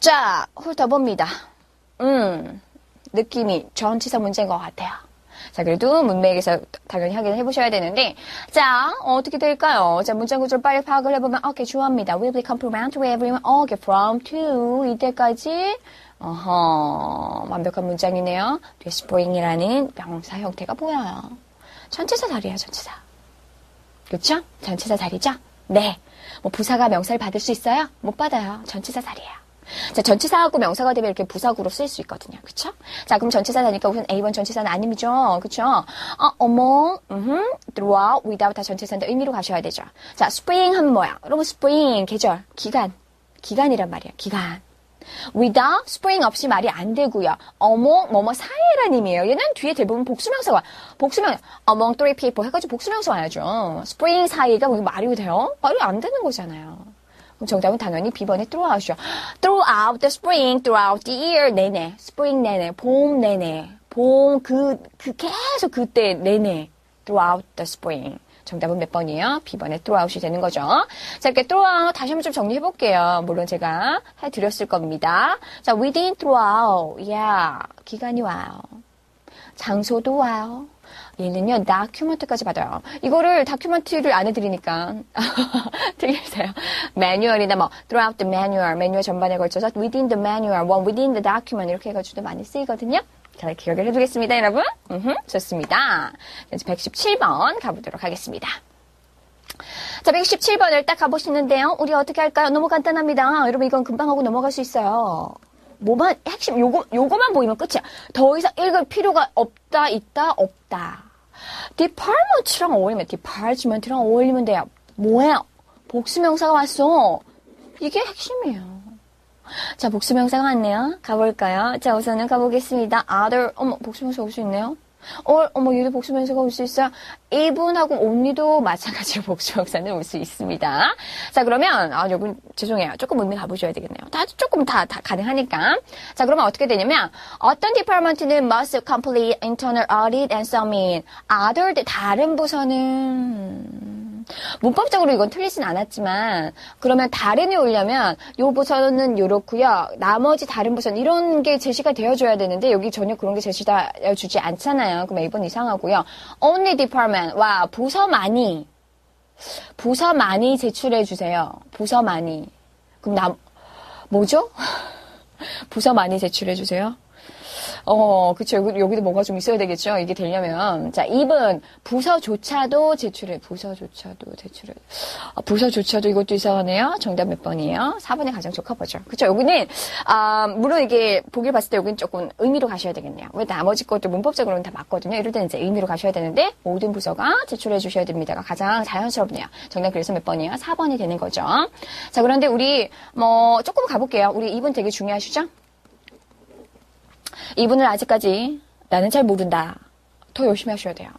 자, 훑어봅니다. 음, 느낌이 전치사 문제인 것 같아요. 자, 그래도 문맥에서 당연히 확인을 해보셔야 되는데, 자, 어떻게 될까요? 자, 문장 구조를 빨리 파악을 해보면, 오케이, 좋아합니다. will be complimentary everyone, okay, from, to, 이때까지, 어허, 완벽한 문장이네요. 뒤에 spring이라는 명사 형태가 보여요. 전치사 자리야, 전치사. 그렇죠? 전치사 자리죠? 네. 뭐 부사가 명사를 받을 수 있어요? 못 받아요. 전치사 자리예요. 자, 전치사하고 명사가 되면 이렇게 부사구로 쓸 수 있거든요. 그쵸? 자, 그럼 전치사다니까 우선 A번 전치사는 아님이죠. 그쵸? 어, 어머, 음, throughout, without 다 전치사인데 의미로 가셔야 되죠. 자, spring 하면 뭐야? 여러분, spring, 계절, 기간. 기간이란 말이야. 기간. without, spring 없이 말이 안 되고요. 어몽, 뭐뭐 사이란 의미예요. 얘는 뒤에 대부분 복수명사가 복수명, among three people 해가지고 복수명사 와야죠. spring 사이가 뭐 말이 돼요? 말이 안 되는 거잖아요. 정답은 당연히 B번에 throughout이죠. throughout the spring, throughout the year, 내내. spring 내내, 봄 내내. 봄, 그, 그, 계속 그때 내내. throughout the spring. 정답은 몇 번이에요? B번에 throughout이 되는 거죠. 자, 이렇게 throughout 다시 한번 좀 정리해 볼게요. 물론 제가 해드렸을 겁니다. 자, within throughout. yeah. 기간이 와요. 장소도 와요. 얘는요, 다큐멘트까지 받아요. 이거를 다큐멘트를 안 해드리니까. 들리세요? 매뉴얼이나 뭐, throughout the manual, 매뉴얼 전반에 걸쳐서 within the manual, one within the document 이렇게 해가지고 많이 쓰이거든요. 잘 기억을 해두겠습니다, 여러분. 음흠, 좋습니다. 이제 117번 가보도록 하겠습니다. 자, 117번을 딱 가보시는데요. 우리 어떻게 할까요? 너무 간단합니다. 여러분, 이건 금방 하고 넘어갈 수 있어요. 뭐만, 핵심, 요거, 요거만 보이면 끝이야. 더 이상 읽을 필요가 없다, 있다, 없다. Department랑 어울리면, department랑 어울리면 돼요. 뭐야? 복수명사가 왔어. 이게 핵심이에요. 자, 복수명사가 왔네요. 가볼까요? 자, 우선은 가보겠습니다. other, 어머, 복수명사 올 수 있네요. 어, 어머, 얘도 복수명사가 올 수 있어요. 이분하고 only도 마찬가지로 복수명사는 올 수 있습니다. 자, 그러면, 아, 여러분, 죄송해요. 조금 의미 가보셔야 되겠네요. 다, 조금 다, 다 가능하니까. 자, 그러면 어떻게 되냐면, 어떤 디파트먼트는 must complete internal audit and submit. other, 다른 부서는, 문법적으로 이건 틀리진 않았지만 그러면 다른이 오려면 요 부서는 요렇고요. 나머지 다른 부서는 이런 게 제시가 되어줘야 되는데 여기 전혀 그런 게 제시되어 주지 않잖아요. 그럼 A번 이상하고요. Only department 와 부서만이 부서만이 제출해 주세요. 부서만이 그럼 나 뭐죠? 부서만이 제출해 주세요. 어, 그쵸. 여기, 여기도 뭔가 좀 있어야 되겠죠. 이게 되려면. 자, 2번. 부서조차도 제출해. 부서조차도 제출해. 아, 부서조차도 이것도 이상하네요. 정답 몇 번이에요? 4번이 가장 적합하죠. 그쵸. 여기는, 아, 물론 이게 보길 봤을 때 여기는 조금 의미로 가셔야 되겠네요. 왜 나머지 것도 문법적으로는 다 맞거든요. 이럴 때는 이제 의미로 가셔야 되는데, 모든 부서가 제출해 주셔야 됩니다가 가장 자연스럽네요. 정답 그래서 몇 번이에요? 4번이 되는 거죠. 자, 그런데 우리, 뭐, 조금 가볼게요. 우리 2번 되게 중요하시죠? 이분을 아직까지 나는 잘 모른다. 더 열심히 하셔야 돼요.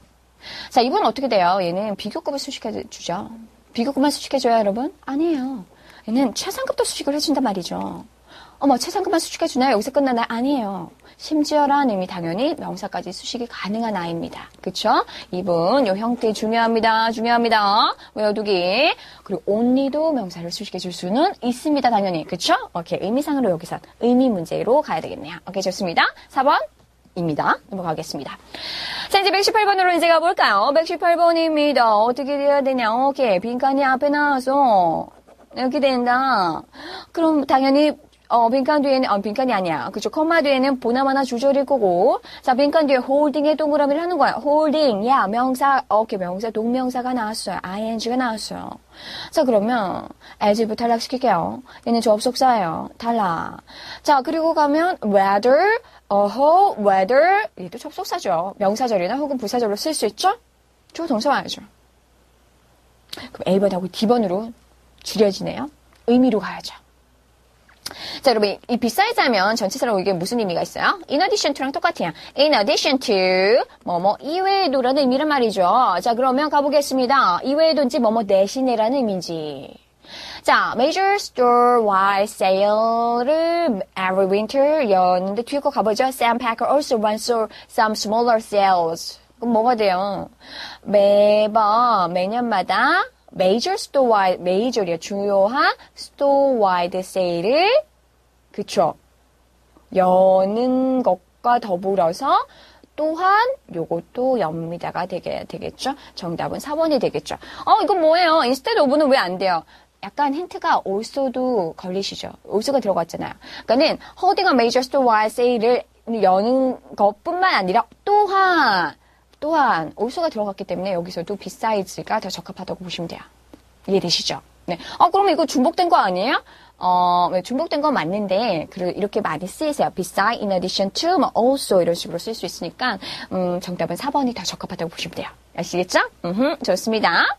자, 이분은 어떻게 돼요? 얘는 비교급을 수식해 주죠. 비교급만 수식해줘요, 여러분? 아니에요. 얘는 최상급도 수식을 해준단 말이죠. 어머, 최상급만 수식해주나요? 여기서 끝나나요? 아니에요. 심지어라는 의미 당연히 명사까지 수식이 가능한 아이입니다. 그쵸? 이분, 요 형태 중요합니다. 중요합니다. 외워두기. 그리고 only도 명사를 수식해 줄 수는 있습니다. 당연히. 그쵸? 오케이. 의미상으로 여기서 의미 문제로 가야 되겠네요. 오케이, 좋습니다. 4번. 입니다. 넘어가겠습니다. 자, 이제 118번으로 이제 가볼까요? 118번입니다. 어떻게 돼야 되냐? 오케이. 빈칸이 앞에 나와서 이렇게 된다. 그럼 당연히 어, 빈칸 뒤에는, 어, 빈칸이 아니야. 그죠? 컴마 뒤에는 보나마나 주절일 거고. 자, 빈칸 뒤에 홀딩의 동그라미를 하는 거야. 홀딩, 야, 명사, 어, 오케이, 명사, 동명사가 나왔어요. ing가 나왔어요. 자, 그러면, as부 탈락시킬게요. 얘는 접속사예요. 탈락. 자, 그리고 가면, whether, 어허, whether, 얘도 접속사죠. 명사절이나 혹은 부사절로 쓸 수 있죠? 저 동사 와야죠. 그럼 A번하고 D번으로 줄여지네요. 의미로 가야죠. 자, 여러분, 이 besides 하면 전체사로 이게 무슨 의미가 있어요? in addition to랑 똑같아요. in addition to, 뭐뭐, 이외에도라는 의미란 말이죠. 자, 그러면 가보겠습니다. 이외에도인지 뭐뭐 대신에라는 의미인지. 자, major store-wide sale를 every winter 였는데 뒤에 거 가보죠. Sam Packer also runs some smaller sales. 그럼 뭐가 돼요? 매번, 매년마다 major store-wide, major이야. 중요한 store-wide sale을 그쵸? 여는 것과 더불어서 또한 요것도 엽니다가 되게 되겠죠? 정답은 4번이 되겠죠. 어, 이건 뭐예요? instead of는 왜 안 돼요? 약간 힌트가 also도 걸리시죠? also가 들어갔잖아요. 그러니까는 major store while sale을 여는 것뿐만 아니라 또한 또한 also가 들어갔기 때문에 여기서도 beside가 더 적합하다고 보시면 돼요. 이해되시죠? 네. 아, 그러면 이거 중복된 거 아니에요? 어, 네, 중복된 건 맞는데, 그 이렇게 많이 쓰이세요. beside, in addition to, 뭐, also 이런 식으로 쓸 수 있으니까, 음, 정답은 4번이 더 적합하다고 보시면 돼요. 아시겠죠? 음, 좋습니다.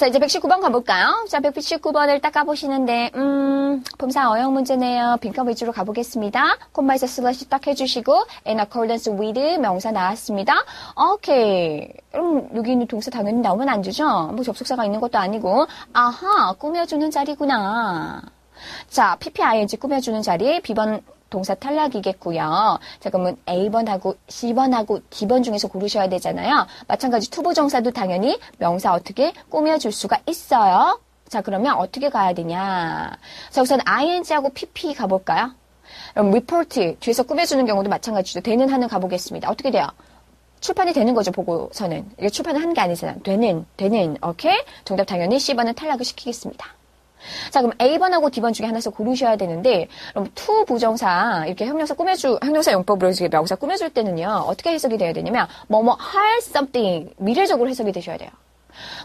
자, 이제 119번 가볼까요? 자, 119번을 딱 가보시는데, 음, 품사 어용 문제네요. 빈칸 위주로 가보겠습니다. 콤마에서 슬래시 딱 해주시고, in accordance with 명사 나왔습니다. 오케이. 그럼 여기 있는 동사 당연히 나오면 안 되죠? 뭐 접속사가 있는 것도 아니고, 아하, 꾸며주는 자리구나. 자, PPING 꾸며주는 자리, B번 동사 탈락이겠고요. 자, 그러면 A번하고 C번하고 D번 중에서 고르셔야 되잖아요. 마찬가지 투부정사도 당연히 명사 어떻게 꾸며줄 수가 있어요. 자, 그러면 어떻게 가야 되냐. 자, 우선 ing하고 pp 가볼까요? 그럼 report 뒤에서 꾸며주는 경우도 마찬가지죠. 되는 하는 가보겠습니다. 어떻게 돼요? 출판이 되는 거죠, 보고서는. 이게 출판을 한 게 아니잖아. 되는, 되는, 오케이? 정답 당연히 C번은 탈락을 시키겠습니다. 자, 그럼 A번하고 D번 중에 하나에서 고르셔야 되는데, 그럼 to 부정사, 이렇게 형용사 꾸며주, 형용사 용법으로 이렇게 명사 꾸며줄 때는요, 어떻게 해석이 돼야 되냐면, 뭐뭐 할 something, 미래적으로 해석이 되셔야 돼요.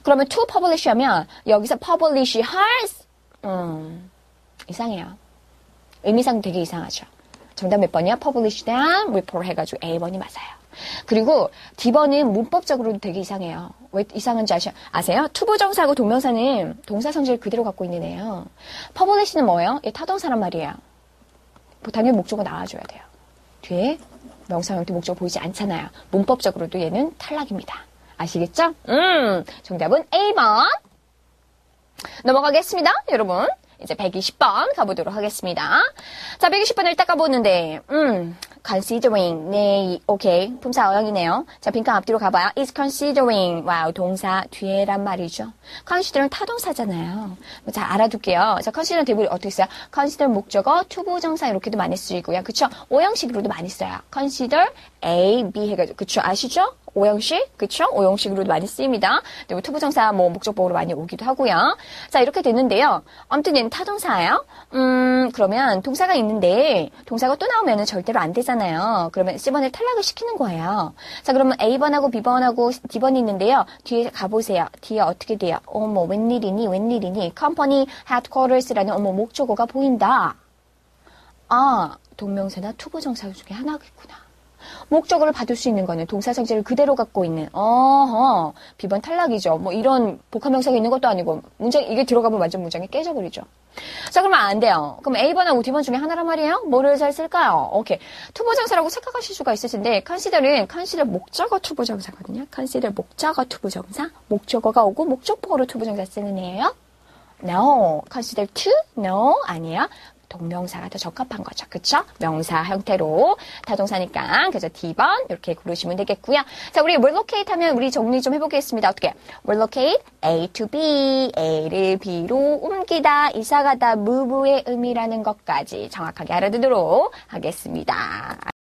그러면 to publish 하면, 여기서 publish 할, 음, 이상해요. 의미상 되게 이상하죠. 정답 몇 번이야? publish than report 해가지고 A번이 맞아요. 그리고 D번은 문법적으로도 되게 이상해요. 왜 이상한지 아시, 아세요? 투부정사하고 동명사는 동사 성질을 그대로 갖고 있는 애예요. 퍼블리시는 뭐예요? 얘 타동사란 말이에요. 뭐 당연히 목적어 나와줘야 돼요. 뒤에 명사 형태 목적어 보이지 않잖아요. 문법적으로도 얘는 탈락입니다. 아시겠죠? 음, 정답은 A번. 넘어가겠습니다, 여러분. 이제 120번 가보도록 하겠습니다. 자, 120번을 딱 가보는데, 음, considering, 네, 오케이. 품사 어형이네요. 자, 빈칸 앞뒤로 가봐요. is considering, 와우, 동사 뒤에란 말이죠. consider는 타동사잖아요. 뭐 자, 알아둘게요. 자, consider는 대부분 어떻게 써요? consider 목적어, 투부정사 이렇게도 많이 쓰이고요. 그쵸? 오형식으로도 많이 써요. consider, A, B 해가지고, 그쵸? 아시죠? 오형식, 그쵸? 오형식으로도 많이 쓰입니다. 그리고 투부정사 뭐 목적보호로 많이 오기도 하고요. 자, 이렇게 됐는데요. 아무튼 얘는 타동사예요. 음, 그러면 동사가 있는데 동사가 또 나오면 절대로 안 되잖아요. 그러면 C번을 탈락을 시키는 거예요. 자, 그러면 A번하고 B번하고 D번이 있는데요. 뒤에 가보세요. 뒤에 어떻게 돼요? 어머, 웬일이니? 웬일이니? Company Headquarters라는 어머 목적어가 보인다. 아, 동명사나 투부정사 중에 하나겠구나. 목적어를 받을 수 있는 거는 동사 성질을 그대로 갖고 있는 어허 비번 탈락이죠. 뭐 이런 복합명사가 있는 것도 아니고 문장 이게 들어가면 완전 문장이 깨져버리죠. 자 그러면 안 돼요. 그럼 A번하고 D번 중에 하나란 말이에요. 뭐를 잘 쓸까요? 오케이 투부정사라고 생각하실 수가 있을 텐데 컨시더는 컨시더 목적어 투부정사거든요. 컨시더 목적어 투부정사 목적어가 오고 목적보어로 투부정사 쓰는 애예요. No. consider to? No. 아니에요. 동명사가 더 적합한 거죠. 그쵸? 명사 형태로 타동사니까 그래서 D번 이렇게 고르시면 되겠고요. 자, 우리 relocate 하면 우리 정리 좀 해보겠습니다. 어떻게? relocate A to B, A를 B로 옮기다, 이사가다, move의 의미라는 것까지 정확하게 알아두도록 하겠습니다.